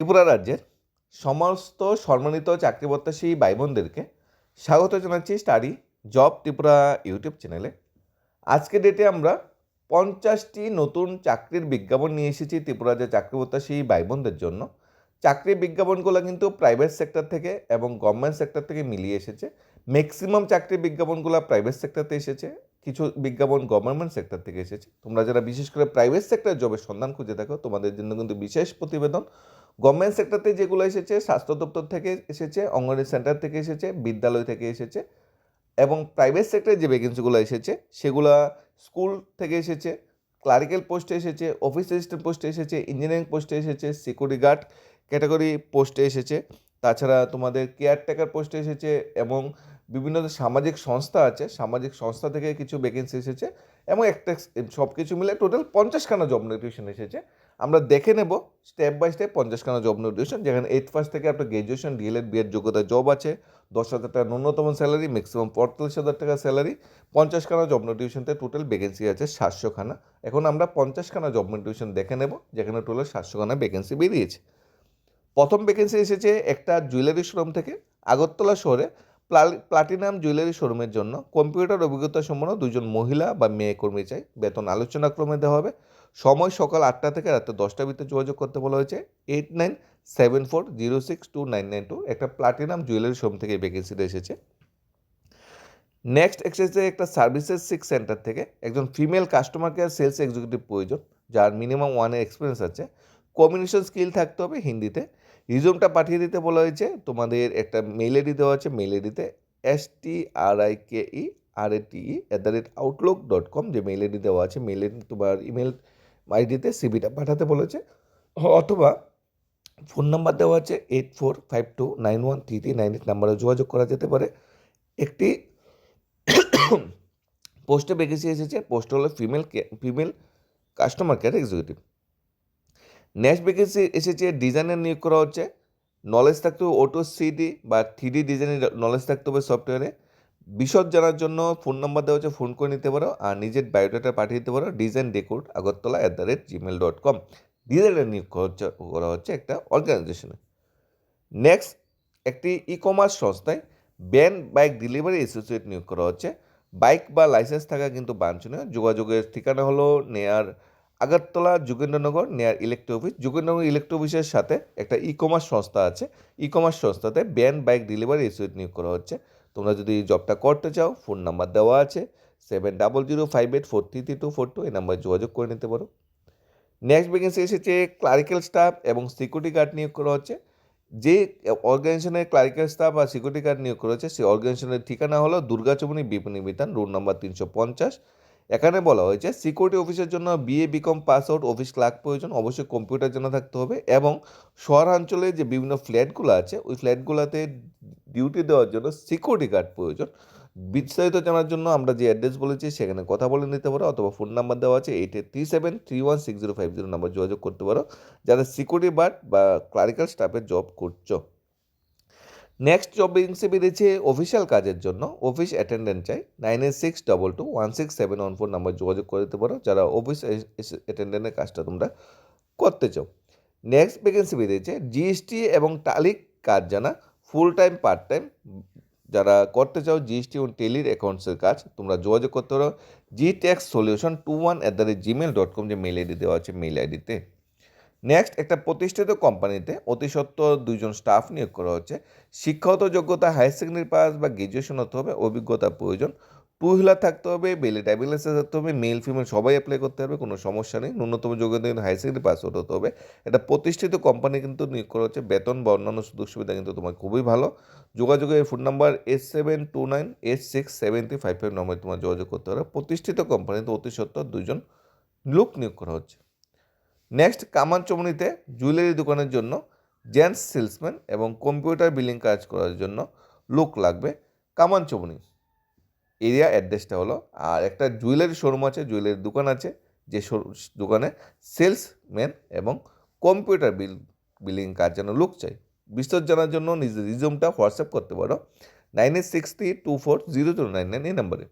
ত্রিপুরা রাজ্যের সমস্ত সম্মানিত চাকরি প্রত্যাশী ভাই বোনদেরকে স্বাগত জানাচ্ছি স্টাডি জব ত্রিপুরা ইউটিউব চ্যানেলে। আজকে ডেটে আমরা পঞ্চাশটি নতুন চাকরির বিজ্ঞাপন নিয়ে এসেছি ত্রিপুরা রাজ্যের চাকরি প্রত্যাশী ভাই বোনদের জন্য। চাকরির বিজ্ঞাপনগুলো কিন্তু প্রাইভেট সেক্টর থেকে এবং গভর্নমেন্ট সেক্টর থেকে মিলিয়ে এসেছে। ম্যাক্সিমাম চাকরির বিজ্ঞাপনগুলো প্রাইভেট সেক্টরতে এসেছে, কিছু বিজ্ঞাপন গভর্নমেন্ট সেক্টর থেকে এসেছে। তোমরা যারা বিশেষ করে প্রাইভেট সেক্টর জবের সন্ধান খুঁজে থাকো তোমাদের জন্য কিন্তু বিশেষ প্রতিবেদন। গভর্নমেন্ট সেক্টরতে যেগুলো এসেছে, স্বাস্থ্য দপ্তর থেকে এসেছে, অঙ্গনওয়াড়ি সেন্টার থেকে এসেছে, বিদ্যালয় থেকে এসেছে এবং প্রাইভেট সেক্টরে যে ভ্যাকেন্সিগুলো এসেছে, সেগুলো স্কুল থেকে এসেছে ক্লারিক্যাল পোস্টে এসেছে অফিস অ্যাসিস্ট্যান্ট পোস্টে এসেছে ইঞ্জিনিয়ারিং পোস্টে এসেছে সিকিউরিটি গার্ড ক্যাটাগরি পোস্টে এসেছে। তাছাড়া তোমাদের কেয়ারটেকার পোস্টে এসেছে এবং বিভিন্ন সামাজিক সংস্থা আছে, সামাজিক সংস্থা থেকে কিছু ভ্যাকেন্সি এসেছে এবং একটা সব কিছু মিলে টোটাল পঞ্চাশখানা জব নোটিফিকেশন এসেছে। আমরা দেখে নেব স্টেপ বাই স্টেপ পঞ্চাশখানা জব নোটিফিকেশন যেখানে এইট ফার্স্ট থেকে আপনার গ্র্যাজুয়েশন ডিএলএড বিএড যোগ্যতা জব আছে, দশ হাজার টাকা ন্যূনতম স্যালারি ম্যাক্সিমাম পঁয়তাল্লিশ হাজার টাকা স্যালারি পঞ্চাশখানা জব নোটিফিকেশনতে টোটাল ভ্যাকেন্সি আছে সাতশোখানা। এখন আমরা পঞ্চাশখানা জব নোটিফিকেশন দেখে নেব, যেখানে টোটাল সাতশোখানা ভ্যাকেন্সি বেরিয়েছে। প্রথম ভ্যাকেন্সি এসেছে একটা জুয়েলারি শোরুম থেকে আগরতলা শহরে প্লা- প্লাটিনাম জুয়েলারি শোরুমের জন্য। কম্পিউটার অভিজ্ঞতা সম্পন্ন দুজন মহিলা বা মেয়ে কর্মী চাই। বেতন আলোচনাক্রমে দেওয়া হবে। সময় সকাল আটটা থেকে রাত্রে দশটার ভিতরে যোগাযোগ করতে বলা হয়েছে। Eight nine seven four zero six two nine nine two. একটা প্লাটিনাম জুয়েলারি শোরুম থেকে ভ্যাকেন্সিটা এসেছে। নেক্সট এসেছে একটা সার্ভিসেস সিক্স সেন্টার থেকে। একজন female customer care sales executive প্রয়োজন, যার মিনিমাম ওয়ানের এক্সপিরিয়েন্স আছে। কমিউনিকেশন স্কিল থাকতে হবে হিন্দিতে। রিজুমটা পাঠিয়ে দিতে বলা হয়েছে। তোমাদের একটা মেল আইডি দেওয়া আছে মেল আইডিতে S T R I K E R A T E at the rate outlook dot com যে মেল আইডি দেওয়া আছে মেল আইডি তোমার ইমেল আইডিতে সিবিটা পাঠাতে বলেছে। অথবা ফোন নাম্বার দেওয়া আছে eight four five two nine one three three nine eight নাম্বারে যোগাযোগ করা যেতে পারে। একটি পোস্টে ভ্যাকেন্সি এসেছে, পোস্ট হলো female female customer care executive next vacancy এসেছে ডিজাইনের নিয়োগ করা হচ্ছে। নলেজ থাকতে হবে ওটো সিডি বা থ্রি ডিজাইনের নলেজ থাকতে হবে সফটওয়্যারে বিশদ জানার জন্য ফোন নাম্বার দেওয়া হচ্ছে ফোন করে নিতে পারো আর নিজের বায়োডাটা পাঠিয়ে দিতে পারো design decode Agartala at the rate gmail dot com ডিজাইনের নিয়োগ করা হচ্ছে একটা অর্গানাইজেশনে নেক্সট একটি ই কমার্স সংস্থায় ব্যান বাইক ডেলিভারি অ্যাসোসিয়েট নিয়োগ করা হচ্ছে। বাইক বা লাইসেন্স থাকা কিন্তু বাঞ্ছনীয়। যোগাযোগের ঠিকানা হলো নেয়ার আগরতলা যোগেন্দ্রনগর নেয়ার ইলেকট্রি অফিস যোগেন্দ্রনগর ইলেকট্রি অফিসের সাথে একটা ই কমার্স সংস্থা আছে। ই কমার্স সংস্থাতে ব্যান বাইক ডেলিভারি অ্যাসোসিয়েট নিয়োগ করা হচ্ছে। তোমরা যদি জবটা করতে চাও ফোন নাম্বার দেওয়া আছে seven double zero five eight four three three two four two এই নাম্বারে যোগাযোগ করে নিতে পারো। নেক্সট ভ্যাকেন্সি এসেছে ক্লারিক্যাল স্টাফ এবং সিকিউরিটি গার্ড নিয়োগ করা হচ্ছে। যে অর্গানাইজেশনের ক্লারিক্যাল স্টাফ আর সিকিউরিটি গার্ড নিয়োগ করা হচ্ছে, সেই অর্গানাইজেশনের ঠিকানা হলো দুর্গাচমনি বিপণী বিতান রোড নাম্বার তিনশো পঞ্চাশ এখানে বলা হয়েছে সিকিউরিটি অফিসের জন্য BA BCom pass out office clerk প্রয়োজন, অবশ্যই কম্পিউটার জানা থাকতে হবে এবং শহরাঞ্চলে যে বিভিন্ন ফ্ল্যাটগুলো আছে, ওই ফ্ল্যাটগুলোতে ডিউটি দেওয়ার জন্য সিকিউরিটি গার্ড প্রয়োজন। বিস্তারিত জানার জন্য আমরা যে অ্যাড্রেস বলেছি, সেখানে কথা বলে নিতে পারো অথবা ফোন নাম্বার দেওয়া আছে eight three seven three one six zero five zero number যোগাযোগ করতে পারো। যারা সিকিউরিটি গার্ড বা ক্লারিক্যাল স্টাফের জব করছ নেক্সট জব ভ্যাকেন্সি বেরিয়েছে অফিসিয়াল কাজের জন্য। অফিস অ্যাটেন্ডেন্ট চাই। Nine eight six double two one six seven one four number যোগাযোগ করে দিতে পারো। যারা অফিস অ্যাটেন্ডেন্টের কাজটা তোমরা করতে চাও। নেক্সট ভ্যাকেন্সি বেরিয়েছে। জিএসটি এবং টালিক কাজ জানা ফুল টাইম পার্ট টাইম যারা করতে চাও জিএসটি এবং টেলির অ্যাকাউন্টসের কাজ, তোমরা যোগাযোগ করতে পারো। G tax solution two one at the rate gmail dot com যে মেল আইডি দেওয়া আছে মেল আইডিতে নেক্সট একটা প্রতিষ্ঠিত কোম্পানিতে অতি সত্ত্বর দুইজন স্টাফ নিয়োগ করা হচ্ছে। শিক্ষাগত যোগ্যতা হায়ার সেকেন্ডারি পাস বা গ্রাজুয়েশন হতে হবে, অভিজ্ঞতা প্রয়োজন। টু হুইলার থাকতে হবে বেলে ড্রাইভিং থাকতে হবে মেল ফিমেল সবাই অ্যাপ্লাই করতে হবে কোনো সমস্যা নেই। ন্যূনতম যোগ্যতা কিন্তু হায়ার সেকেন্ডারি পাস হতে হবে। এটা প্রতিষ্ঠিত কোম্পানি কিন্তু নিয়োগ করা হচ্ছে, বেতন বা অন্যান্য সুযোগ সুবিধা কিন্তু তোমার খুবই ভালো। যোগাযোগের phone number eight seven two nine eight six seven three five five নম্বরে তোমার যোগাযোগ করতে হবে প্রতিষ্ঠিত কোম্পানিতে অতি সত্ত্বর দুজন লোক নিয়োগ করা হচ্ছে। নেক্সট কামান কামানচমনিতে জুয়েলারি দোকানের জন্য জেন্টস সেলসম্যান এবং কম্পিউটার বিলিং কাজ করার জন্য লোক লাগবে কামান কামানচমনি এরিয়া অ্যাড্রেসটা হলো, আর একটা জুয়েলারি শোরুম আছে জুয়েলারি দোকান আছে, যে দোকানে সেলসম্যান এবং কম্পিউটার বিল বিলিং কাজ যেন লোক চাই বিস্তর জানার জন্য নিজের রিজুমটা হোয়াটসঅ্যাপ করতে পারো nine eight six three two four zero zero nine nine এই নাম্বারে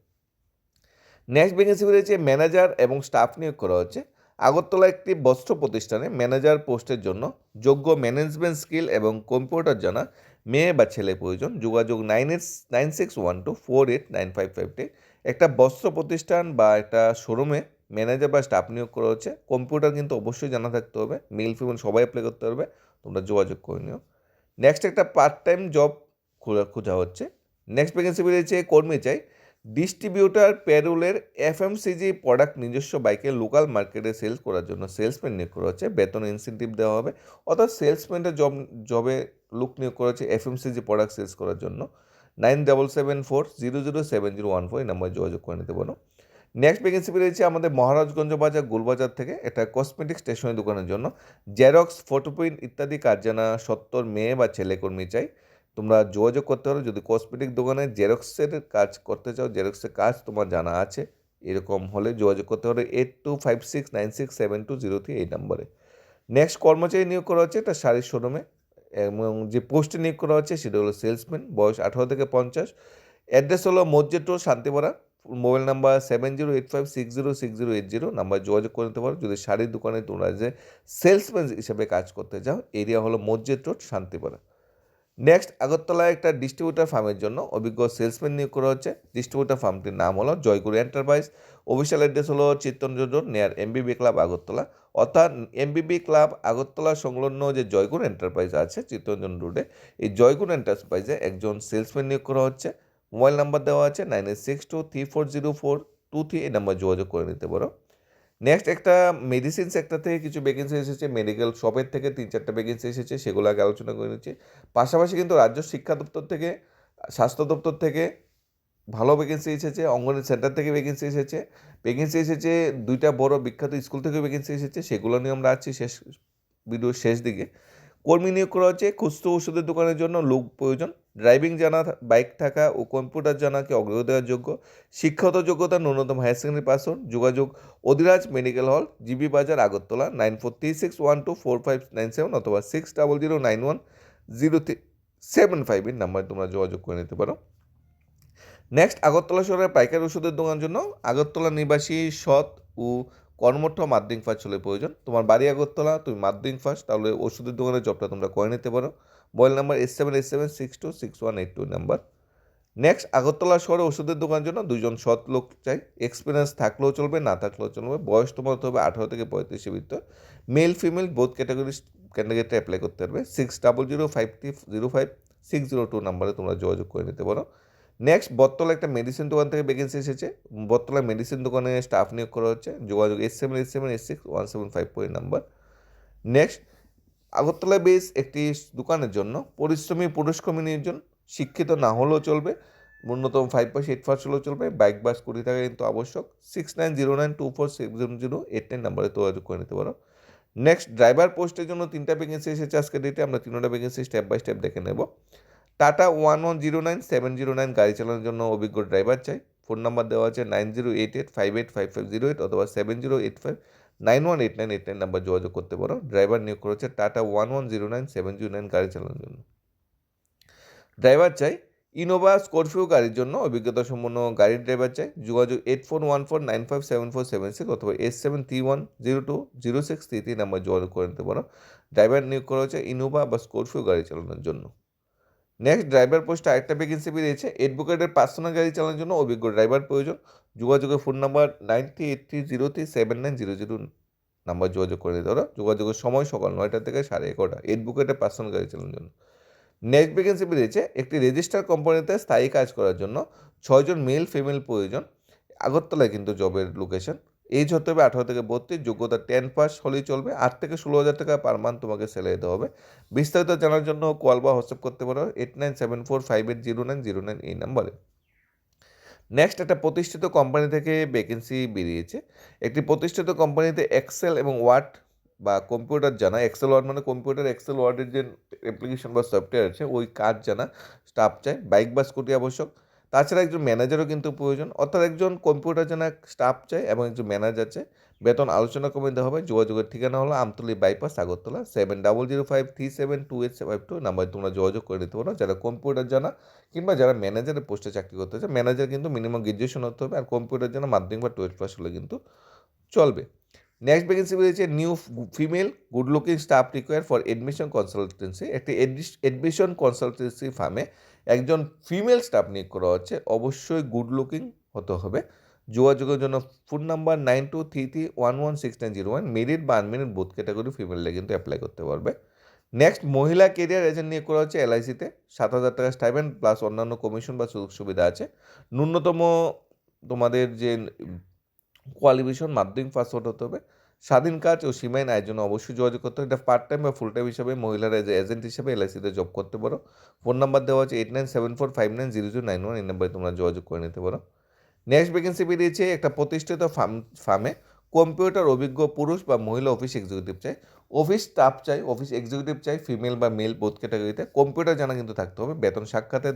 নেক্সট ভ্যাকেন্সি বেরিয়েছে ম্যানেজার এবং স্টাফ নিয়োগ করা হচ্ছে আগরতলা একটি বস্ত্র প্রতিষ্ঠানে ম্যানেজার পোস্টের জন্য যোগ্য ম্যানেজমেন্ট স্কিল এবং কম্পিউটার জানা মেয়ে বা ছেলে প্রয়োজন। যোগাযোগ nine eight, nine six one two four eight nine five ফাইভটি একটা বস্ত্র প্রতিষ্ঠান বা একটা শোরুমে ম্যানেজার বা স্টাফ নিয়োগ করা হচ্ছে। কম্পিউটার কিন্তু অবশ্যই জানা থাকতে হবে। মেল, ফিমেল সবাই অ্যাপ্লাই করতে পারবে। তোমরা যোগাযোগ করে নিও। নেক্সট একটা পার্ট টাইম জব খোঁজা খোঁজা হচ্ছে। নেক্সট ভ্যাকেন্সি বেরিয়েছে, কর্মী চাই। ডিস্ট্রিবিউটার প্যারোলের এফএমসিজি প্রোডাক্ট নিজস্ব বাইকে লোকাল মার্কেটে সেলস করার জন্য সেলসম্যান নিয়োগ করা হচ্ছে। বেতন ইনসেন্টিভ দেওয়া হবে। অর্থাৎ সেলসম্যানের জব, জবে লুক নিয়োগ করা হচ্ছে এফএমসিজি প্রোডাক্ট সেলস করার জন্য। Nine double seven four zero zero seven zero one four এই নাম্বারে যোগাযোগ করে নিতে পারো নেক্সট ভ্যাকেন্সি বেরিয়েছে আমাদের মহারাজগঞ্জ বাজার, গোলবাজার থেকে। এটা কসমেটিক স্টেশনারি দোকানের জন্য। জেরক্স ফটোপ্রিন্ট ইত্যাদি কাজ জানা সত্তর মেয়ে বা ছেলে কর্মী চাই। তোমরা যোগাযোগ করতে পারো। যদি কসমেটিক দোকানে জেরক্সের কাজ করতে চাও জেরক্সের কাজ তোমার জানা আছে। এরকম হলে যোগাযোগ করতে পারো eight two five six nine six seven two zero three এই নম্বরে নেক্সট কর্মচারী নিয়োগ করা হচ্ছে একটা শাড়ির শোরুমে এবং যে পোস্টে নিয়োগ করা হচ্ছে সেটা হলো সেলসম্যান বয়স আঠারো থেকে পঞ্চাশ। অ্যাড্রেস হলো road, Shantipara. Mobile number seven zero eight five six zero six zero eight zero number যোগাযোগ করে নিতে পারো। যদি শাড়ির দোকানে তোমরা যে সেলসম্যান হিসেবে কাজ করতে চাও এরিয়া হলো মসজিদ রোড, শান্তিপাড়া। নেক্সট আগরতলায় একটা ডিস্ট্রিবিউটার ফার্মের জন্য অভিজ্ঞ সেলসম্যান নিয়োগ করা হচ্ছে। ডিস্ট্রিবিউটার ফার্মটির নাম হলো জয়গুরু এন্টারপ্রাইজ অফিসিয়াল অ্যাড্রেস হলো চিত্তরঞ্জন নেয়ার এমবিবি ক্লাব আগরতলা অর্থাৎ এমবিবি ক্লাব আগরতলা সংলগ্ন যে জয়গুরু এন্টারপ্রাইজ আছে চিত্তরঞ্জন রোডে এই জয়গুরু এন্টারপ্রাইজে একজন সেলসম্যান নিয়োগ করা হচ্ছে। মোবাইল নাম্বার দেওয়া আছে nine eight six two three four zero four two three এই নাম্বার যোগাযোগ করে নিতে পারো। নেক্সট একটা মেডিসিন সেক্টর থেকে কিছু ভ্যাকেন্সি এসেছে মেডিকেল শপের থেকে তিন চারটা ভ্যাকেন্সি এসেছে, সেগুলো আগে আলোচনা করে নিচ্ছি। পাশাপাশি কিন্তু রাজ্য শিক্ষা দপ্তর থেকে, স্বাস্থ্য দপ্তর থেকে ভালো ভ্যাকেন্সি এসেছে, অঙ্গনওয়াড়ি সেন্টার থেকে ভ্যাকেন্সি এসেছে। ভ্যাকেন্সি এসেছে, দুইটা বড় বিখ্যাত স্কুল থেকে ভ্যাকেন্সি এসেছে, সেগুলো নিয়ে আমরা আছি শেষ ভিডিও শেষ দিকে। কর্মী নিয়োগ করা হচ্ছে। খুচরো ওষুধের দোকানের জন্য লোক প্রয়োজন। ড্রাইভিং জানা বাইক থাকা ও কম্পিউটার জানাকে অগ্রগতি দেওয়ার যোগ্য। শিক্ষাগত যোগ্যতা ন্যূনতম হায়ার সেকেন্ডারি পাস যোগাযোগ অধিরাজ medical hall, GB Bazar, Agartala, nine four three six one two four five nine seven অথবা six double zero nine one zero three seven five এর নাম্বারে তোমরা যোগাযোগ করে নিতে পারো। নেক্সট, আগরতলা শহরের পাইকারি ওষুধের দোকানের জন্য আগরতলা নিবাসী সৎ ও কর্মঠ মাধ্যমিক ফার্স্ট হলে প্রয়োজন। তোমার বাড়ি আগরতলা, তুমি মাধ্যমিক ফার্স্ট তাহলে ওষুধের দোকানের জবটা তোমরা করে নিতে পারো। Mobile number eight seven eight seven six two six one eight two number next Agartala শহরে ওষুধের দোকানের জন্য দুজন সৎ লোক চাই। এক্সপিরিয়েন্স থাকলেও চলবে, না থাকলেও চলবে। বয়স তোমার হতে হবে আঠারো থেকে পঁয়ত্রিশের ভিতর। মেল ফিমেল বোথ ক্যাটাগরি ক্যান্ডিডেটটা অ্যাপ্লাই করতে পারবে। Six double zero five three zero five six zero two নাম্বারে তোমরা যোগাযোগ করে নিতে পারো। নেক্সট বটতলা একটা মেডিসিন দোকান থেকে ভ্যাকেন্সি এসেছে। বটতলা মেডিসিন দোকানে স্টাফ নিয়োগ করা হচ্ছে। যোগাযোগ eight seven eight seven eight six one seven five four number next Agartala base একটি দোকানের জন্য পরিশ্রমী পুরুষ কর্মী নিয়োজন শিক্ষিত না হলেও চলবে। ন্যূনতম ফাইভ পাস এইট ফার্স্ট হলেও চলবে। বাইক বাস কুড়ি টাকা কিন্তু আবশ্যক। Six nine zero nine two four six zero zero eight nine নাম্বারে যোগাযোগ করে নিতে পারো। নেক্সট ড্রাইভার পোস্টের জন্য তিনটা ভ্যাকেন্সি এসেছে। আজকে ডেটে আমরা তিনটা ভ্যাকেন্সি স্টেপ বাই স্টেপ দেখে নেব। Tata one one zero nine seven zero nine গাড়ি চালানোর জন্য অভিজ্ঞ ড্রাইভার চাই। ফোন নাম্বার দেওয়া আছে nine zero eight eight five eight five five zero eight অথবা seven zero eight five nine one eight nine eight nine number যোগাযোগ করতে পারো। ড্রাইভার নিয়োগ করেছে Tata one one zero nine seven zero nine গাড়ি চালানোর জন্য। ড্রাইভার চাই ইনোভা স্করপিও গাড়ির জন্য অভিজ্ঞতা সম্পন্ন গাড়ির ড্রাইভার চাই। যোগাযোগ eight four one four nine five seven four seven six অথবা eight seven three one zero two zero six three three number যোগাযোগ করে নিতে পারো। ড্রাইভার নিয়োগ করা হচ্ছে ইনোভা বা স্করপিও গাড়ি চালানোর জন্য। নেক্সট ড্রাইভার পোস্টে আরেকটা ভ্যাকেন্সি বেরিয়েছে অ্যাডভোকেটের পার্সোনাল গাড়ি চালানোর জন্য অভিজ্ঞ ড্রাইভার প্রয়োজন। যোগাযোগের phone number nine three eight three zero three seven nine zero zero number যোগাযোগ করে দিতে পারো। যোগাযোগের সময় সকাল নয়টা থেকে সাড়ে এগারোটা। অ্যাডভোকেটের পার্সোনাল গাড়ি চালানোর জন্য। নেক্সট ভ্যাকেন্সি বেরিয়েছে একটি রেজিস্টার কোম্পানিতে স্থায়ী কাজ করার জন্য ছয়জন মেল ফিমেল প্রয়োজন। আগরতলায় কিন্তু জবের লোকেশন এজ হতে হবে আঠারো থেকে বত্রিশ, যোগ্যতা টেন পাস হলেই চলবে। আট থেকে ষোলো হাজার টাকা পার মান্থ তোমাকে স্যালারি দিতে হবে। বিস্তারিত জানার জন্য কল বা হোয়াটসঅ্যাপ করতে পারো eight nine seven four five eight zero nine zero nine এই নাম্বারে নেক্সট একটা প্রতিষ্ঠিত কোম্পানি থেকে ভ্যাকেন্সি বেরিয়েছে। একটি প্রতিষ্ঠিত কোম্পানিতে এক্সেল এবং ওয়ার্ড বা কম্পিউটার জানা। এক্সেল ওয়ার্ড মানে কম্পিউটার এক্সেল ওয়ার্ডের যে অ্যাপ্লিকেশন বা সফটওয়্যার আছে, ওই কাজ জানা স্টাফ চাই। বাইক বা স্কুটি আবশ্যক। তাছাড়া একজন ম্যানেজারও কিন্তু প্রয়োজন। অর্থাৎ একজন কম্পিউটার জানা স্টাফ চাই এবং একজন ম্যানেজার চাই। বেতন আলোচনা কমে দেওয়া হবে, যোগাযোগের ঠিকানা হলো Amtali bypass Agartala seven double zero five three seven two eight five two নাম্বারে তোমরা যোগাযোগ করে নিতে পারো। যারা কম্পিউটার জানা কিংবা যারা ম্যানেজারের পোস্টে চাকরি করতে চায় ম্যানেজার কিন্তু মিনিমাম গ্রাজুয়েশন হতে হবে আর কম্পিউটার জানা মাধ্যমিক বা টুয়েলভ পাস হলে কিন্তু চলবে। নেক্সট ভ্যাকেন্সি বেরিয়েছে new female good looking staff require for admission consultancy একটি এডমিশন কনসালটেন্সি ফার্মে একজন ফিমেল স্টাফ নিয়োগ করা হচ্ছে। অবশ্যই গুড লুকিং হতে হবে। যোগাযোগের জন্য phone number nine two three three one one six nine zero one merit বা আনমেরিট বোথ ক্যাটাগরি ফিমেলরা কিন্তু অ্যাপ্লাই করতে পারবে। নেক্সট মহিলা কেরিয়ার এজেন্ট নিয়োগ করা হচ্ছে এলআইসিতে সাত হাজার টাকা স্টাইপেন্ড প্লাস অন্যান্য কমিশন বা সুযোগ সুবিধা আছে। ন্যূনতম তোমাদের যে কোয়ালিফিকেশন মাধ্যমিক পাস আউট হতে হবে। স্বাধীন কাজ ও সীমাহীন জন্য অবশ্যই যোগাযোগ করতে হবে। এটা পার্ট টাইম বা ফুল টাইম হিসাবে মহিলারা যে এজেন্ট হিসাবে এলআইসিতে জব করতে পারো। ফোন নাম্বার দেওয়া আছে eight nine seven four five nine zero zero nine one এই নাম্বারে তোমরা যোগাযোগ করে নিতে পারো। নেক্সট ভ্যাকেন্সি বেরিয়েছে একটা প্রতিষ্ঠিত ফার্ম ফার্মে কম্পিউটার অভিজ্ঞ পুরুষ বা মহিলা অফিস এক্সিকিউটিভ চাই। অফিস স্টাফ চাই অফিস এক্সিকিউটিভ চাই ফিমেল বা মেল বোধ ক্যাটাগরিতে কম্পিউটার জানা কিন্তু থাকতে হবে। বেতন সাক্ষাতে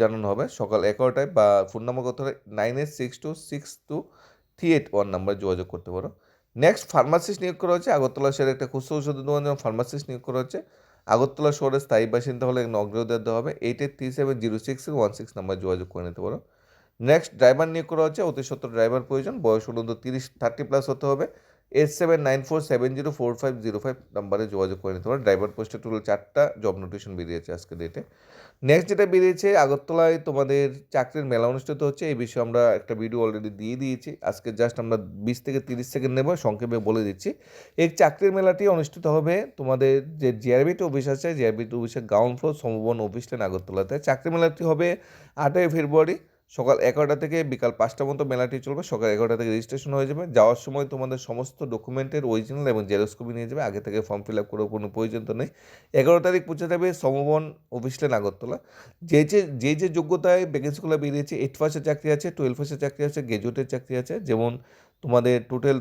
জানানো হবে। সকাল এগারোটায় বা ফোন নাম্বার কত nine eight six two six two three eight one নাম্বারে যোগাযোগ করতে পারো। নেক্সট ফার্মাসিস্ট নিয়োগ করা হচ্ছে আগরতলা শহরে একটা খুচরো দোকান যেমন ফার্মাসিস্ট নিয়োগ করা হচ্ছে আগরতলা শহরের স্থায়ী বাসিন্দা হলে অগ্রহ দেওয়া হবে eight eight three seven zero six one six number যোগাযোগ করে নিতে পারো। নেক্সট ড্রাইভার নিয়োগ করা হচ্ছে অতি সত্তর ড্রাইভার প্রয়োজন, বয়স অনুদ্ধ তিরিশ থার্টি প্লাস হতে হবে। Eight seven nine four seven zero four five zero five নাম্বারে যোগাযোগ করে নিতে পারো ড্রাইভার পোস্টে টোটাল চারটা জব নোটিশন বেরিয়েছে আজকে ডেটে নেক্সট যেটা বেরিয়েছে, আগরতলায় তোমাদের চাকরির মেলা অনুষ্ঠিত হচ্ছে, এই বিষয়ে আমরা একটা ভিডিও অলরেডি দিয়ে দিয়েছি। আজকে জাস্ট আমরা বিশ থেকে তিরিশ সেকেন্ড নেব, সংক্ষেপে বলে দিচ্ছি। এই চাকরির মেলাটি অনুষ্ঠিত হবে তোমাদের যে জিআরবিটি অফিস আছে জিআরবিটি অফিসের গ্রাউন্ড ফ্লোর সমভবন অফিস লেন আগরতলাতে। চাকরি মেলাটি হবে আটই ফেব্রুয়ারি। সকাল এগারোটা থেকে বিকাল পাঁচটা মতো মেলাটি চলবে। সকাল এগারোটা থেকে রেজিস্ট্রেশন হয়ে যাবে। যাওয়ার সময় তোমাদের সমস্ত ডকুমেন্টের অরিজিনাল এবং জেরক্স কপি নিয়ে যাবে। আগে থেকে ফর্ম ফিল আপ করার কোনো প্রয়োজন তো নেই। এগারো তারিখ পৌঁছে যাবে সমবন অফিস লেন আগরতলা। যে যে যে যে যোগ্যতায় ভ্যাকেন্সিগুলো বেরিয়েছে এইট পাসের চাকরি আছে টুয়েলভ পাসের চাকরি আছে গ্র্যাজুয়েটের চাকরি আছে। যেমন তোমাদের টোটাল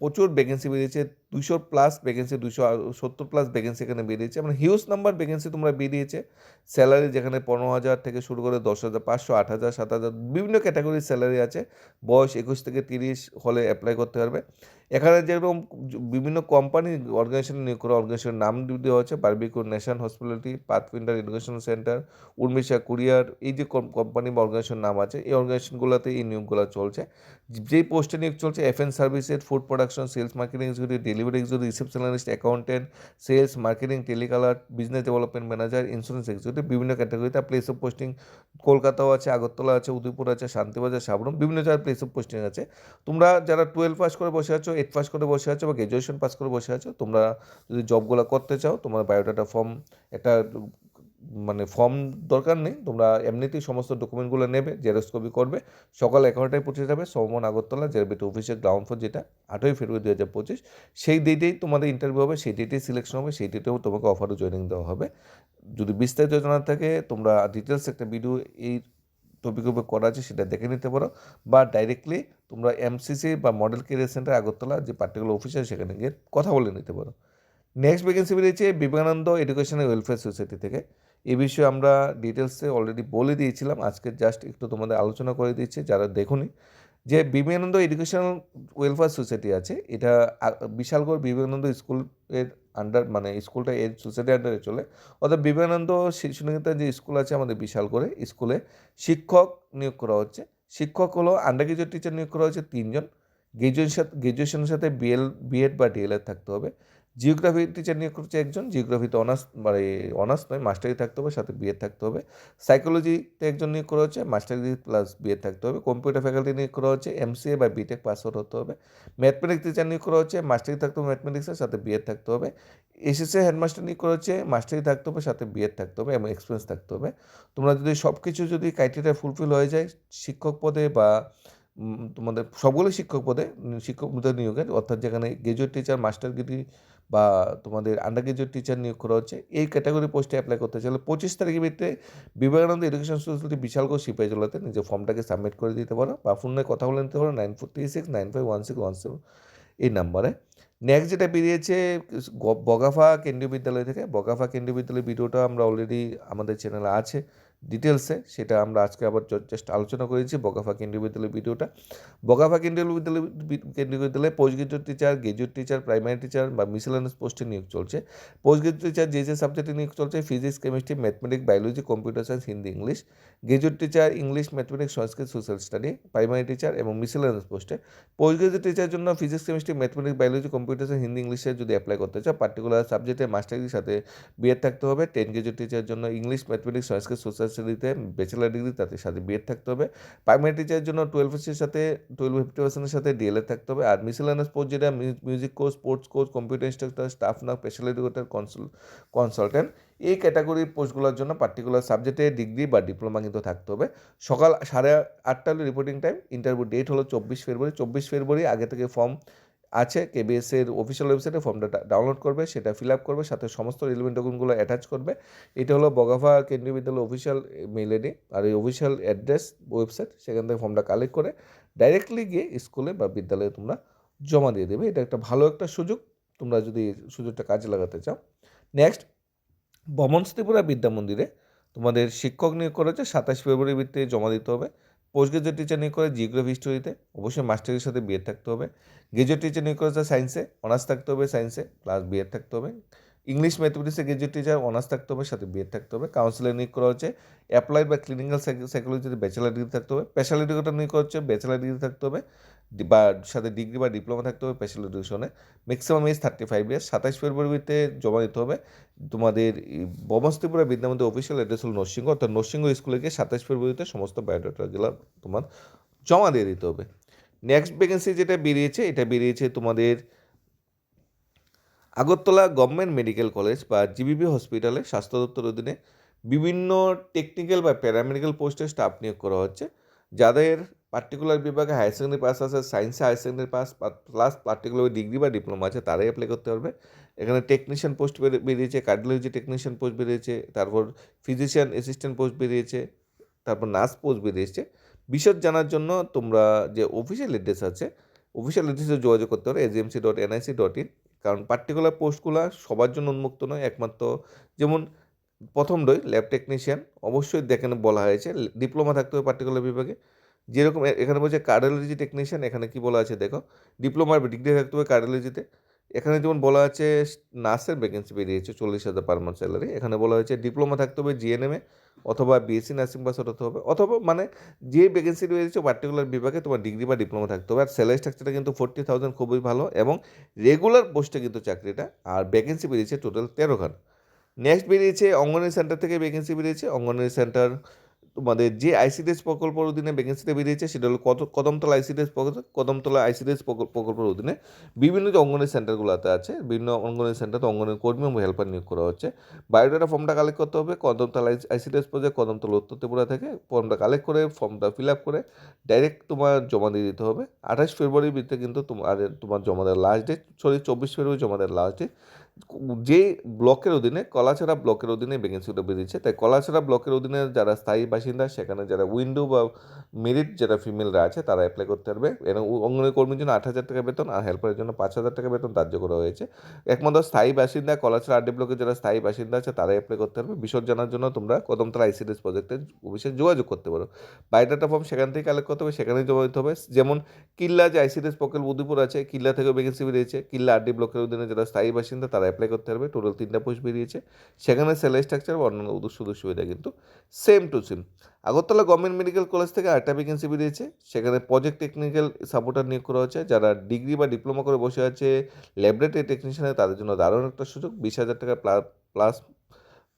প্রচুর ভ্যাকেন্সি বেরিয়েছে। দুশো প্লাস ভ্যাকেন্সি দুশো সত্তর প্লাস ভ্যাকেন্সি এখানে বেরিয়েছে। মানে হিউজ নাম্বার ভ্যাকেন্সি তোমরা বেরিয়েছে। স্যালারি যেখানে পনেরো হাজার থেকে শুরু করে দশ হাজার, পাঁচশো, আট হাজার, সাত হাজার, বিভিন্ন ক্যাটাগরির স্যালারি আছে। বয়স একুশ থেকে তিরিশ হলে অ্যাপ্লাই করতে পারবে। এখানে যেরকম বিভিন্ন কোম্পানি অর্গানাইজেশন নিয়োগ করা অর্গানাইজেশনের নাম দেওয়া হচ্ছে Barbeque Nation Hospitality Pathfinder Education Centre Urmisha courier এই যে কোম্পানি বা অর্গানাইজেশন নাম আছে, এই অর্গানাইজেশনগুলোতে এই নিয়োগগুলো চলছে। যেই পোস্টে নিয়োগ চলছে এফ এন সার্ভিসের food production sales marketing executive delivery executive receptionist accountant sales marketing telecaller business development manager insurance executive বিভিন্ন ক্যাটাগরিতে প্লেস অফ পোস্টিং কলকাতাও আছে, আগরতলা আছে, উদয়পুর আছে, শান্তিবাজার, সাবরুম, বিভিন্ন জায়গায় প্লেস অফ পোস্টিং আছে। তোমরা যারা টুয়েলভ পাস করে বসে আছো এইট পাস করে বসে আছো বা গ্র্যাজুয়েশন পাস করে বসে আছো, তোমরা যদি জবগুলো করতে চাও, তোমার বায়োডাটা ফর্ম একটা মানে ফর্ম দরকার নেই, তোমরা এমনিতেই সমস্ত ডকুমেন্টগুলো নেবে জেরক্স কপি করবে, সকাল এগারোটায় পৌঁছে যাবে সমন আগরতলা জেরবিটি অফিসের গ্রাউন্ড ফ্লোর যেটা, আটই ফেব্রুয়ারি দু হাজার পঁচিশ, সেই ডেটেই তোমাদের ইন্টারভিউ হবে, সেই ডেটেই সিলেকশন হবে, সেই ডেটেও তোমাকে অফারও জয়েনিং দেওয়া হবে। যদি বিস্তারিত জানার থাকে, তোমরা ডিটেলস একটা ভিডিও এই টপিকের উপর করা আছে, সেটা দেখে নিতে পারো, বা ডাইরেক্টলি তোমরা এমসিসি বা মডেল কেরিয়ার সেন্টার আগরতলা যে পার্টিকুলার অফিস আছে, সেখানে গিয়ে কথা বলে নিতে পারো। নেক্সট ভ্যাকেন্সি বেরিয়েছে বিবেকানন্দ এডুকেশন ওয়েলফেয়ার সোসাইটি থেকে। এই বিষয়ে আমরা ডিটেলসে অলরেডি বলে দিয়েছিলাম। আজকে জাস্ট একটু তোমাদের আলোচনা করে দিচ্ছি, যারা দেখুনি। যে বিবেকানন্দ এডুকেশনাল ওয়েলফেয়ার সোসাইটি আছে, এটা বিশালগড় বিবেকানন্দ স্কুলের আন্ডার মানে স্কুলটা এর সোসাইটির আন্ডারে চলে। অর্থাৎ বিবেকানন্দ শিশু নিকেতন যে স্কুল আছে আমাদের বিশাল করে স্কুলে শিক্ষক নিয়োগ করা হচ্ছে। শিক্ষক হলো আন্ডার গ্রাজুয়েট টিচার নিয়োগ করা হচ্ছে তিনজন। গ্রাজুয়েশন গ্রাজুয়েশনের সাথে বিএল বিএড বা ডিএলএড থাকতে হবে। জিওগ্রাফি টিচার নিয়োগ করছে একজন জিওগ্রাফিতে অনার্স মানে অনার্স নয় মাস্টারি থাকতে হবে, সাথে বিএড থাকতে হবে। সাইকোলজিতে একজন নিয়োগ করা হচ্ছে মাস্টারি প্লাস বিএড থাকতে হবে। কম্পিউটার ফ্যাকাল্টি নিয়োগ করা হচ্ছে এমসিএ বা বিটেক পাস হতে হবে। ম্যাথমেটিক্স টিচার নিয়োগ করা হচ্ছে মাস্টারি থাকতে হবে ম্যাথমেটিক্সের সাথে বিএড থাকতে হবে। এসএসএ হেডমাস্টার নিয়োগ করা হচ্ছে মাস্টারি থাকতে হবে, সাথে বিএড থাকতে হবে এবং এক্সপিরিয়েন্স থাকতে হবে। তোমরা যদি সব কিছু যদি ক্রাইটেরিয়া ফুলফিল হয়ে যায়, শিক্ষক পদে বা তোমাদের সবগুলো শিক্ষক পদে, শিক্ষক নিয়োগের, অর্থাৎ যেখানে গ্রাজুয়েট টিচার মাস্টার ডিগ্রি বা তোমাদের আন্ডার গ্রাজুয়েট টিচার নিয়োগ করা হচ্ছে, এই ক্যাটাগরি পোস্টে অ্যাপ্লাই করতে চাইলে পঁচিশ তারিখের ভিতরে বিবেকানন্দ এডুকেশন সোসাইটি বিশালগড় সিপাহীজলাতে নিজের ফর্মটাকে সাবমিট করে দিতে পারো বা ফোনে কথা বলে নিতে পারো nine four three six nine five one six one seven এই নাম্বারে নেক্সট যেটা বেরিয়েছে বগাফা কেন্দ্রীয় বিদ্যালয় থেকে, বগাফা কেন্দ্রীয় বিদ্যালয় ভিডিওটা আমরা অলরেডি আমাদের চ্যানেলে আছে। ডিটেলসে সেটা আমরা আজকে আবার জাস্ট আলোচনা করেছি বগাফা কেন্দ্রীয় বিদ্যালয় ভিডিওটা। বগাফা কেন্দ্রীয় বিদ্যালয় কেন্দ্রীয় বিদ্যালয়ে post graduate teacher graduate teacher primary teacher বা মিসেলানিয়াস পোস্টে নিয়োগ চলছে। পোস্ট গ্রাজুয়েট টিচার যে যে সাবজেক্টে নিয়োগ চলছে physics chemistry mathematics biology computer science Hindi English graduate teacher English mathematics Sanskrit social study primary teacher এবং মিসেলানিয়াস পোস্টে পোস্ট গ্রাজুয়েট টিচার জন্য physics chemistry mathematics biology computer science Hindi ইংলিশে যদি অ্যাপ্লাই করতে চাও পার্টিকুলার সাবজেক্টে মাস্টার ডিগ্রির সাথে বিএড থাকতে হবে। টেন গ্রাজুয়েট টিচার জন্য ইংলিশ ম্যাথমেটিক্স সংস্কৃত সোশ্যাল স্টাডিতে ব্যাচেলার ডিগ্রি তাদের সাথে বিএড থাকতে হবে। প্রাইমারি টিচারের জন্য টুয়েলভ এর সাথে টুয়েলভ ফিফটি পার্সেন্টের সাথে ডিএলএড থাকতে হবে। আর মিসেলানিয়াস পোস্ট যেটা music course sports course computer instructor staff না স্পেশাল এডুকেটর কনসালটেন্ট এই ক্যাটাগরির পোস্টগুলোর জন্য পার্টিকুলার সাবজেক্টে ডিগ্রি বা ডিপ্লোমা কিন্তু থাকতে হবে। সকাল সাড়ে আটটা হলো রিপোর্টিং টাইম ইন্টারভিউ ডেট হলো চব্বিশ ফেব্রুয়ারি। চব্বিশ ফেব্রুয়ারি আগে থেকে ফর্ম আছে কেবিএস এর অফিসিয়াল ওয়েবসাইটে ফর্মটা ডাউনলোড করবে, সেটা ফিল আপ করবে, সাথে সমস্ত রিলেভেন্ট ডকুমেন্টগুলো অ্যাটাচ করবে। এটা হলো বগাফা কেন্দ্রীয় বিদ্যালয় অফিসিয়াল মেল আইডি আর এই অফিসিয়াল অ্যাড্রেস ওয়েবসাইট সেখান থেকে ফর্মটা কালেক্ট করে ডাইরেক্টলি গিয়ে স্কুলে বা বিদ্যালয়ে তোমরা জমা দিয়ে দেবে। এটা একটা ভালো একটা সুযোগ, তোমরা যদি সুযোগটা কাজে লাগাতে চাও। নেক্সট বমনস্তিপুরা বিদ্যা মন্দিরে তোমাদের শিক্ষক নিয়োগ করেছে সাতাশ ফেব্রুয়ারি ভিত্তিতে জমা দিতে হবে। পোস্ট গ্রাজুয়েট টিচার নিয়োগ করে জিওগ্রাফি হিস্টোরিতে অবশ্যই মাস্টারের সাথে বিএড থাকতে হবে। গ্রাজুয়েট টিচার নিয়োগ করেছে সায়েন্সে অনার্স থাকতে হবে সায়েন্সে প্লাস বিএড থাকতে হবে। ইংলিশ ম্যাথমেটিক্সে গ্রাজুয়েট টিচার অনার্স থাকতে হবে, সাথে বিএড থাকতে হবে কাউন্সিলর নিয়োগ করা হচ্ছে অ্যাপ্লাইড বা ক্লিনিক্যাল সাইকোলজিতে ব্যাচেলার ডিগ্রি থাকতে হবে স্পেশাল এডুকেটর নিয়োগ করা হচ্ছে ব্যাচেলার ডিগ্রি থাকতে হবে বা সাথে ডিগ্রি বা ডিপ্লোমা থাকতে হবে special এডুকেশনে maximum age thirty five years সাতাশ ফেব্রুয়ারিতে জমা দিতে হবে, তোমাদের বমস্তিপুরা বিদ্যামন্দির অফিসিয়াল অ্যাড্রেস হল নরসিংহ, অর্থাৎ নরসিংহ স্কুলে গিয়ে সাতাশ ফেব্রুয়ারিতে সমস্ত বায়োডাটাগুলো তোমার জমা দিয়ে দিতে হবে। নেক্সট ভ্যাকেন্সি যেটা বেরিয়েছে, এটা বেরিয়েছে তোমাদের আগরতলা গভর্নমেন্ট মেডিকেল কলেজ বা জিবিবি হসপিটালে স্বাস্থ্য দপ্তর অধীনে বিভিন্ন টেকনিক্যাল বা প্যারামেডিক্যাল পোস্টে স্টাফ নিয়োগ করা হচ্ছে। যাদের পার্টিকুলার বিভাগে হায়ার সেকেন্ডারি পাস আছে সায়েন্সে higher secondary pass plus particular degree বা ডিপ্লোমা আছে, তারাই অ্যাপ্লাই করতে পারবে। এখানে টেকনিশিয়ান পোস্ট বেরিয়েছে কার্ডিওলজি টেকনিশিয়ান পোস্ট বেরিয়েছে, তারপর ফিজিশিয়ান অ্যাসিস্ট্যান্ট পোস্ট বেরিয়েছে, তারপর নার্স পোস্ট বেরিয়েছে। বিশদ জানার জন্য তোমরা যে অফিসিয়াল অ্যাড্রেস আছে অফিসিয়াল অ্যাড্রেসে যোগাযোগ করতে পারো AGMC dot NIC dot in কারণ পার্টিকুলার পোস্টগুলো সবার জন্য উন্মুক্ত নয়, একমাত্র যেমন প্রথম ডই ল্যাব টেকনিশিয়ান অবশ্যই দেখেন বলা হয়েছে ডিপ্লোমা থাকতে হবে পার্টিকুলার বিভাগে। যেরকম এখানে বলছে কার্ডিওলজি টেকনিশিয়ান এখানে কি বলা আছে দেখো ডিপ্লোমার ডিগ্রি থাকতে হবে কার্ডিওলজিতে এখানে যেমন বলা আছে নার্সের ভ্যাকেন্সি বেরিয়েছে চল্লিশ হাজার পার মান্থ স্যালারি এখানে বলা হয়েছে ডিপ্লোমা থাকতে হবে জিএনএমে অথবা বিএসসি নার্সিং পাস হতে হবে, অথবা মানে যে ভ্যাকেন্সি রয়েছে পার্টিকুলার বিভাগে তোমার ডিগ্রি বা ডিপ্লোমা থাকতে হবে। আর স্যালারি স্ট্রাকচারটা কিন্তু ফোর্টি থাউজেন্ড খুবই ভালো এবং রেগুলার পোস্টে কিন্তু চাকরিটা, আর ভ্যাকেন্সি বেরিয়েছে টোটাল তেরো খান। নেক্সট বেরিয়েছে অঙ্গনওয়াড়ি সেন্টার থেকে ভ্যাকেন্সি বেরিয়েছে। অঙ্গনওয়াড়ি সেন্টার তোমাদের যে আইসিডিএস প্রকল্পের অধীনে ভ্যাকেন্সিটা বেরিয়েছে, সেটা হলো কত, কদমতলা আইসিডিএস প্রকল্প, কদমতলা আইসিডিএস প্রকল্পের অধীনে বিভিন্ন যে অঙ্গনওয়াড়ি সেন্টারগুলোতে আছে, বিভিন্ন অঙ্গনের সেন্টারে অঙ্গনের কর্মী এবং হেল্পার নিয়োগ করা হচ্ছে। বায়োডাটা ফর্মটা কালেক্ট করতে হবে, কদমতলা আইসিডিএস প্রজেক্ট কদমতলা উত্তর ত্রিপুরা থেকে ফর্মটা কালেক্ট করে ফর্মটা ফিল আপ করে ডাইরেক্ট তোমার জমা দিয়ে দিতে হবে। আঠাশ ফেব্রুয়ারির ভিতরে কিন্তু তোমার তোমার জমা দেওয়ার লাস্ট ডেট সরি চব্বিশ ফেব্রুয়ারি জমা দেওয়ার লাস্ট ডেট যে ব্লকের অধীনে কলাছড়া ব্লকের অধীনে ভ্যাকেন্সিটা বেরিয়েছে তাই কলাছড়া ব্লকের অধীনে যারা স্থায়ী বাসিন্দা, সেখানে যারা উইন্ডো বা মেরিট যারা ফিমেলরা আছে, তারা অ্যাপ্লাই করতে পারবে। অঙ্গনের কর্মীর জন্য আট হাজার টাকা বেতন আর হেল্পারের জন্য পাঁচ হাজার টাকা বেতন ধার্য করা হয়েছে। একমাত্র স্থায়ী বাসিন্দা কলাছড়া আড্ডি ব্লকের যারা স্থায়ী বাসিন্দা আছে, তারাই অ্যাপ্লাই করতে পারবে। বিশদ জানার জন্য তোমরা কদমতলা আইসিডিএস প্রজেক্টে অফিসে যোগাযোগ করতে পারো। বায়োডাটা ফর্ম সেখান থেকে কালেক্ট করতে হবে, সেখানেই জমা দিতে হবে। যেমন কিল্লা যে আইসিডিএস প্রকল্প উদয়পুর আছে, কিল্লা থেকেও ভ্যাকেন্সি বেরিয়েছে। কিল্লা আড্ডি ব্লকের অধীনে যারা স্থায়ী বাসিন্দা, তারা অ্যাপ্লাই করতে পারবে। টোটাল তিনটা পোস্ট বেরিয়েছে। সেখানে স্যালারি স্ট্রাকচার বা অন্যান্য সুযোগ সুবিধা কিন্তু same to same Agartala government medical college থেকে আটটা ভ্যাকেন্সি বেরিয়েছে। সেখানে প্রজেক্ট টেকনিক্যাল সাপোর্টার নিয়োগ করা হয়েছে। যারা ডিগ্রি বা ডিপ্লোমা করে বসে আছে ল্যাবরেটরি টেকনিশিয়ানে তাদের জন্য দারুণ একটা সুযোগ। বিশ হাজার টাকা প্লাস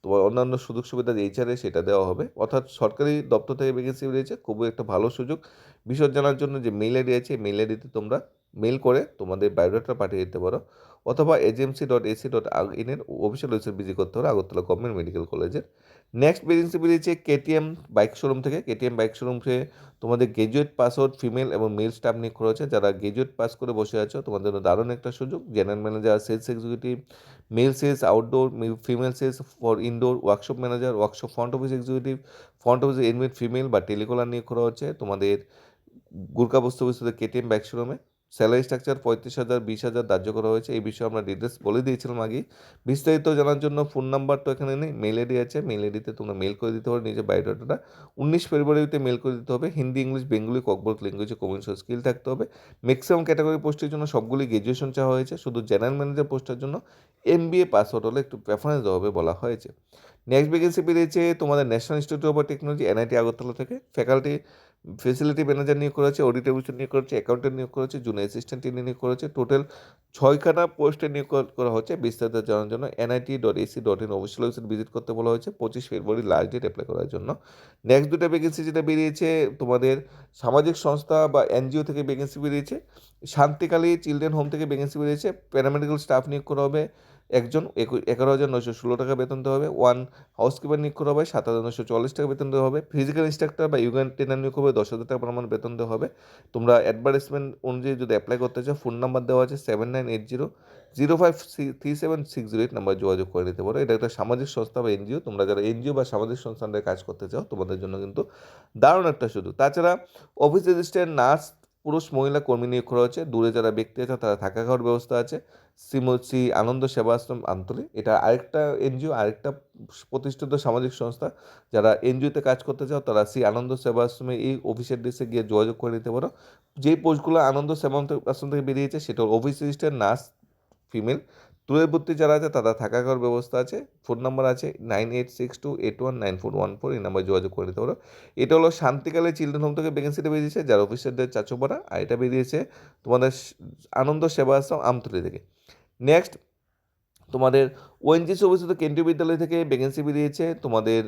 তোমার অন্যান্য সুযোগ সুবিধা যে এইচআরে সেটা দেওয়া হবে। অর্থাৎ সরকারি দপ্তর থেকে ভ্যাকেন্সি বেরিয়েছে। খুবই একটা ভালো সুযোগ। বিশদ জানার জন্য যে মেইল আইডি আছে মেইল আইডিতে তোমরা মেল করে তোমাদের বায়োডাটা পাঠিয়ে দিতে পারো। অথবা এজেন্সি ডট এসি ডট ইনের অফিসিয়াল ওয়েবসাইট ভিজিট করতে হবে আগরতলা গভর্নমেন্ট মেডিকেল কলেজের নেক্সট ভ্যাকেন্সি বেরিয়েছে কেটিএম বাইক শোরুম থেকে। কেটিএম বাইক শোরুম থেকে তোমাদের গ্রাজুয়েট পাস আউট ফিমেল এবং মেল স্টাফ নিয়োগ করা হচ্ছে। যারা গ্রাজুয়েট পাস করে বসে আছো, তোমাদের জন্য দারুণ একটা সুযোগ। General manager sales executive male sales outdoor female sales for indoor workshop manager workshop front office executive front office এনমিট female বা টেলিকলার নিয়োগ করা হচ্ছে। তোমাদের গুরকা বস্তু কেটিএম বাইক শোরুমে স্যালারি স্ট্রাকচার পঁয়ত্রিশ হাজার, বিশ হাজার ধার্য করা হয়েছে। এই বিষয়ে আমরা ডিটেলস বলে দিয়েছিলাম আগেই। বিস্তারিত জানার জন্য ফোন নাম্বার তো এখানে নেই মেল আইডি আছে। মেল আইডিতে তোমরা মেল করে দিতে পারো, নিজের বায়োডাটাটা উনিশ ফেব্রুয়ারিতে মেল করে দিতে হবে। হিন্দি, ইংলিশ, বেঙ্গলি ককবর্ক ল্যাঙ্গুয়েজে কমিউনিকেশন স্কিল থাকতে হবে। ম্যাক্সিমাম ক্যাটাগরি পোস্টের জন্য সবগুলি গ্র্যাজুয়েশন চাওয়া হয়েছে। শুধু জেনারেল ম্যানেজার পোস্টের জন্য এম বি এ পাসওয়ার্ড হলে একটু প্রেফারেন্স দেওয়া হবে বলা হয়েছে। নেক্সট ভ্যাকেন্সি বেরিয়েছে তোমাদের National Institute of Technology NIT Agartala থেকে। ফ্যাকাল্টি ফেসিলিটি ম্যানেজার নিয়োগ করেছে অডিট অফিসার নিয়োগ করেছে অ্যাকাউন্টেন্ট নিয়োগ করেছে জুনিয়র অ্যাসিস্ট্যান্ট নিয়োগ করেছে। টোটাল ছয়খানা পোস্টে নিয়োগ করা হচ্ছে বিস্তারিত জানার জন্য। NIT dot AC dot in official website visit করতে বলা হয়েছে। পঁচিশ ফেব্রুয়ারি লাস্ট ডেট অ্যাপ্লাই করার জন্য। নেক্সট দুটো ভ্যাকেন্সি যেটা বেরিয়েছে, তোমাদের সামাজিক সংস্থা বা এনজিও থেকে ভ্যাকেন্সি বেরিয়েছে। শান্তিকালী চিলড্রেন হোম থেকে ভ্যাকেন্সি বেরিয়েছে। প্যারামেডিক্যাল স্টাফ নিয়োগ করা হবে। একজন এগারো হাজার নয়শো ষোলো টাকা বেতন দেওয়া হবে ওয়ান হাউসকিপার নিয়োগ করা হবে, সাত হাজার নয়শো চল্লিশ টাকা বেতন দেওয়া হবে ফিজিক্যাল ইনস্ট্রাক্টর বা ইউগান ট্রেনার নিয়োগ হবে, দশ হাজার টাকা পরিমাণ বেতন দেওয়া হবে। তোমরা অ্যাডভার্টাইজমেন্ট অনুযায়ী যদি অ্যাপ্লাই করতে চাও ফোন নাম্বার দেওয়া আছে seven nine eight zero zero five three seven six zero eight number যোগাযোগ করে নিতে পারো। এটা একটা সামাজিক সংস্থা বা এনজিও তোমরা যারা এনজিও বা সামাজিক সংস্থানের কাজ করতে চাও, তোমাদের জন্য কিন্তু দারুণ একটা সুযোগ। তাছাড়া অফিস রেজিস্ট্রার নার্স পুরুষ মহিলা কর্মী নিয়োগ করা হয়েছে। দূরে যারা ব্যক্তি আছে, তারা থাকা খাওয়ার ব্যবস্থা আছে। শ্রী আনন্দ সেবা আশ্রম আন্তলি এটা আরেকটা এনজিও, আরেকটা প্রতিষ্ঠিত সামাজিক সংস্থা। যারা এনজিওতে কাজ করতে চাও, তারা শ্রী আনন্দ সেবা আশ্রমে এই অফিসের দেশে গিয়ে যোগাযোগ করে নিতে পারো। যেই পোস্টগুলো আনন্দ সেবা আশ্রম থেকে বেরিয়েছে সেটা অফিস রেজিস্টার নার্স ফিমেল। দূরবর্তী যারা আছে তারা থাকা খাওয়ার ব্যবস্থা আছে। ফোন নাম্বার আছে nine eight six two eight one nine four one four এই নাম্বারে যোগাযোগ করে নিতে পারো। এটা হলো শান্তিকালে চিলড্রেন হোম থেকে ভ্যাকেন্সিটা বেরিয়েছে, যার অফিসারদের চাচুপাড়া আর এটা বেরিয়েছে তোমাদের আনন্দ সেবা আশ্রম আমতলি থেকে। নেক্সট তোমাদের ওএনজিসি অবস্থিত কেন্দ্রীয় বিদ্যালয় থেকে ভ্যাকেন্সি বেরিয়েছে। তোমাদের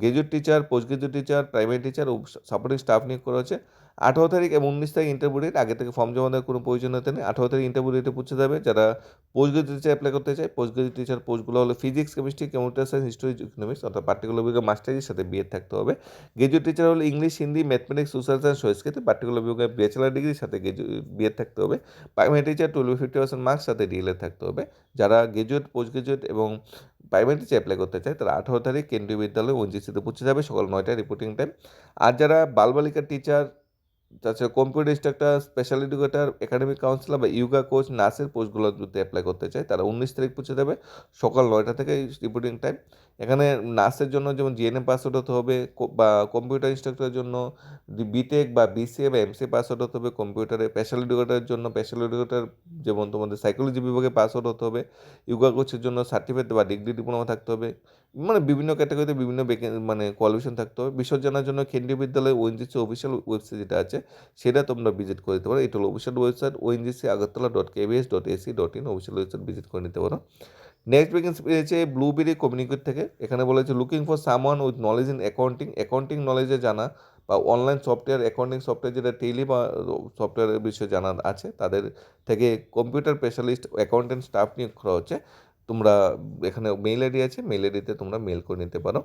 graduate teacher post graduate teacher primary teacher ও সাপোর্টিং স্টাফ নিয়োগ করা হচ্ছে আঠারো তারিখ এবং উনিশ তারিখ ইন্টারভিউ ডেট আগে থেকে ফর্ম জমা দেওয়ার কোনো প্রয়োজনীয়তা নেই। আঠারো তারিখ ইন্টারভিউ ডেটে পৌঁছে যাবে। যারা পোস্ট গ্রাজুয়েট টিচার অ্যাপ্লাই করতে চায় পোস্ট গ্রাজুয়েট টিচার পোস্টগুলো হলো physics chemistry computer science history economics অর্থাৎ পার্টিকুলার বিভাগে মাস্টারের সাথে বিএড থাকতে হবে। গ্রাজুয়েট টিচার হলো English Hindi mathematics social science Sanskrit. Particular বিভাগে ব্যাচেলার ডিগ্রির সাথে বিএড থাকতে হবে। Primary teacher twelve fifty percent marks সাথে ডিএলএড থাকতে হবে। যারা গ্রাজুয়েট পোস্ট গ্রাজুয়েট এবং প্রাইমারি টিচার অ্যাপ্লাই করতে চায়, তারা আঠারো তারিখ কেন্দ্রীয় বিদ্যালয় ওএনজিসিতে পৌঁছে যাবে। সকাল নয়টায় রিপোর্টিং টাইম আর যারা বালবালিকা টিচার তাছাড়া computer instructor special educator academic counsellor বা ইয়োগা কোচ নার্সের পোস্টগুলো যদি অ্যাপ্লাই করতে চায়, তারা উনিশ তারিখ পৌঁছে দেবে সকাল নয়টা থেকে রিপোর্টিং টাইম এখানে নার্সের জন্য যেমন জিএনএম পাসওয়ার্ড হতে হবে বা কম্পিউটার ইনস্ট্রাক্টরের জন্য বিটেক বা বিসিএ বা এমসি পাসওয়ার্ড হতে হবে কম্পিউটারে স্পেশাল এডুকেটারের জন্য স্পেশাল এডুকেটার যেমন তোমাদের সাইকোলজি বিভাগে পাসওয়ার্ড হতে হবে ইউগা কোচের জন্য সার্টিফিকেট বা ডিগ্রি ডিপ্লোমা থাকতে হবে মানে বিভিন্ন ক্যাটাগরিতে বিভিন্ন মানে কোয়ালিফিকেশন থাকতে হবে। বিসর্জনের জানার জন্য কেন্দ্রীয় বিদ্যালয় ওএনজিসি অফিসিয়াল ওয়েবসাইট যেটা আছে, সেটা তোমরা ভিজিট করে দিতে পারো। এটা হলো official website ONGC Agartala dot KBS dot AC dot in official website visit করে নিতে পারো। নেক্সট ভ্যাকেন্সি পেয়েছে ব্লুবেরি কমিউনিকেট থেকে। এখানে বলেছে looking for someone with knowledge in accounting accounting নলেজে জানা বা অনলাইন সফটওয়্যার অ্যাকাউন্টিং সফটওয়্যার যেটা টেলি বা সফটওয়্যারের বিষয়ে জানা আছে, তাদের থেকে কম্পিউটার স্পেশালিস্ট অ্যাকাউন্টেন্ট স্টাফ নিয়োগ করা হচ্ছে। তোমরা এখানে মেল আইডি আছে মেল আইডিতে তোমরা মেল করে নিতে পারো।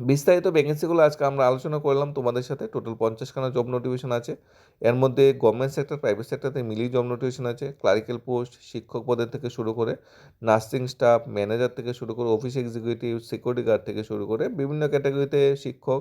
বিস্তারিত ভ্যাকেন্সিগুলো আজকে আমরা আলোচনা করলাম। তোমাদের সাথে টোটাল পঞ্চাশখানা জব নোটিফিকেশন আছে। এর মধ্যে গভর্নমেন্ট সেক্টর প্রাইভেট সেক্টরতে মিলিয়ে জব নোটিফিকেশন আছে। ক্লারিক্যাল পোস্ট শিক্ষক পদের থেকে শুরু করে নার্সিং স্টাফ ম্যানেজার থেকে শুরু করে অফিস এক্সিকিউটিভ সিকিউরিটি গার্ড থেকে শুরু করে বিভিন্ন ক্যাটাগরিতে শিক্ষক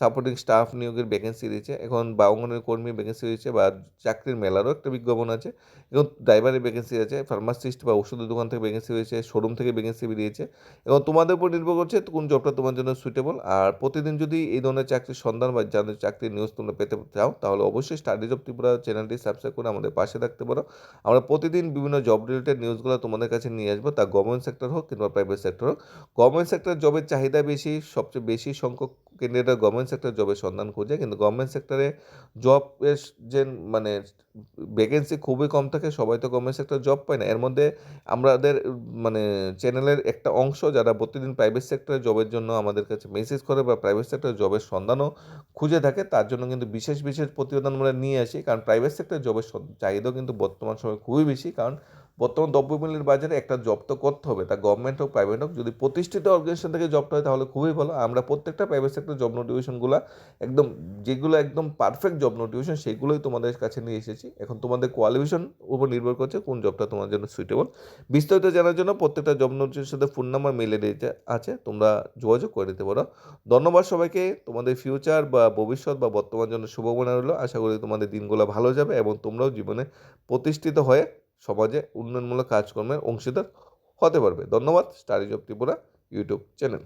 সাপোর্টিং স্টাফ নিয়োগের ভ্যাকেন্সি দিয়েছে। এখন বাউঙ্গনের কর্মী ভ্যাকেন্সি রয়েছে বা চাকরির মেলারও একটা বিজ্ঞাপন আছে। এবং ড্রাইভারের ভ্যাকেন্সি আছে ফার্মাসিস্ট বা ওষুধের দোকান থেকে ভ্যাকেন্সি রয়েছে শোরুম থেকে ভ্যাকেন্সি বেরিয়েছে। এবং তোমাদের উপর নির্ভর করছে কোন জবটা তোমার জন্য সুইটেবল আর প্রতিদিন যদি এই ধরনের চাকরির সন্ধান বা যাদের চাকরির নিউজ তোমরা পেতে চাও, তাহলে অবশ্যই স্টাডি জব ত্রিপুরা চ্যানেলটি সাবস্ক্রাইব করে আমাদের পাশে থাকতে পারো। আমরা প্রতিদিন বিভিন্ন জব রিলেটেড নিউজগুলো তোমাদের কাছে নিয়ে আসব, তা গভর্নমেন্ট সেক্টর হোক কিংবা প্রাইভেট সেক্টর হোক। গভর্নমেন্ট সেক্টর জবের চাহিদা বেশি, সবচেয়ে বেশি সংখ্যক ক্যান্ডিডেটরা গভর্নমেন্ট সেক্টর জবের সন্ধান খুঁজে, কিন্তু গভর্নমেন্ট সেক্টরে জবের যে মানে ভ্যাকেন্সি খুবই কম থাকে, সবাই তো গভর্নমেন্ট সেক্টর জব পায় না। এর মধ্যে আমাদের মানে চ্যানেলের একটা অংশ যারা প্রতিদিন প্রাইভেট সেক্টরে জবের জন্য আমাদের কাছে মেসেজ করে বা প্রাইভেট সেক্টরে জবের সন্ধানও খুঁজে থাকে, তার জন্য কিন্তু বিশেষ বিশেষ প্রতিবেদন আমরা নিয়ে আসি। কারণ প্রাইভেট সেক্টরে জবের চাহিদাও কিন্তু বর্তমান সময় খুবই বেশি। কারণ বর্তমান দ্রব্যমূল্যের বাজারে একটা জব তো করতে হবে, তা গভর্নমেন্ট হোক প্রাইভেট হোক, যদি প্রতিষ্ঠিত অর্গানাইজেশন থেকে জবটা হয় তাহলে খুবই ভালো। আমরা প্রত্যেকটা প্রাইভেট সেক্টর জব নোটিফিকেশনগুলো একদম, যেগুলো একদম পারফেক্ট জব নোটিফিকেশন সেগুলোই তোমাদের কাছে নিয়ে এসেছি। এখন তোমাদের কোয়ালিফিকেশন উপর নির্ভর করছে কোন জবটা তোমার জন্য সুইটেবল বিস্তারিত জানার জন্য প্রত্যেকটা জব নোটিফিকেশনের সাথে ফোন নাম্বার মেলে দিতে আছে, তোমরা যোগাযোগ করে দিতে পারো। ধন্যবাদ সবাইকে, তোমাদের ফিউচার বা ভবিষ্যৎ বা বর্তমান জন্য শুভকামনা রইল। আশা করি তোমাদের দিনগুলো ভালো যাবে এবং তোমরাও জীবনে প্রতিষ্ঠিত হয়ে সমাজে উন্নয়নমূলক কাজকর্মের অংশীদার হতে পারবে। ধন্যবাদ study job Tripura YouTube channel.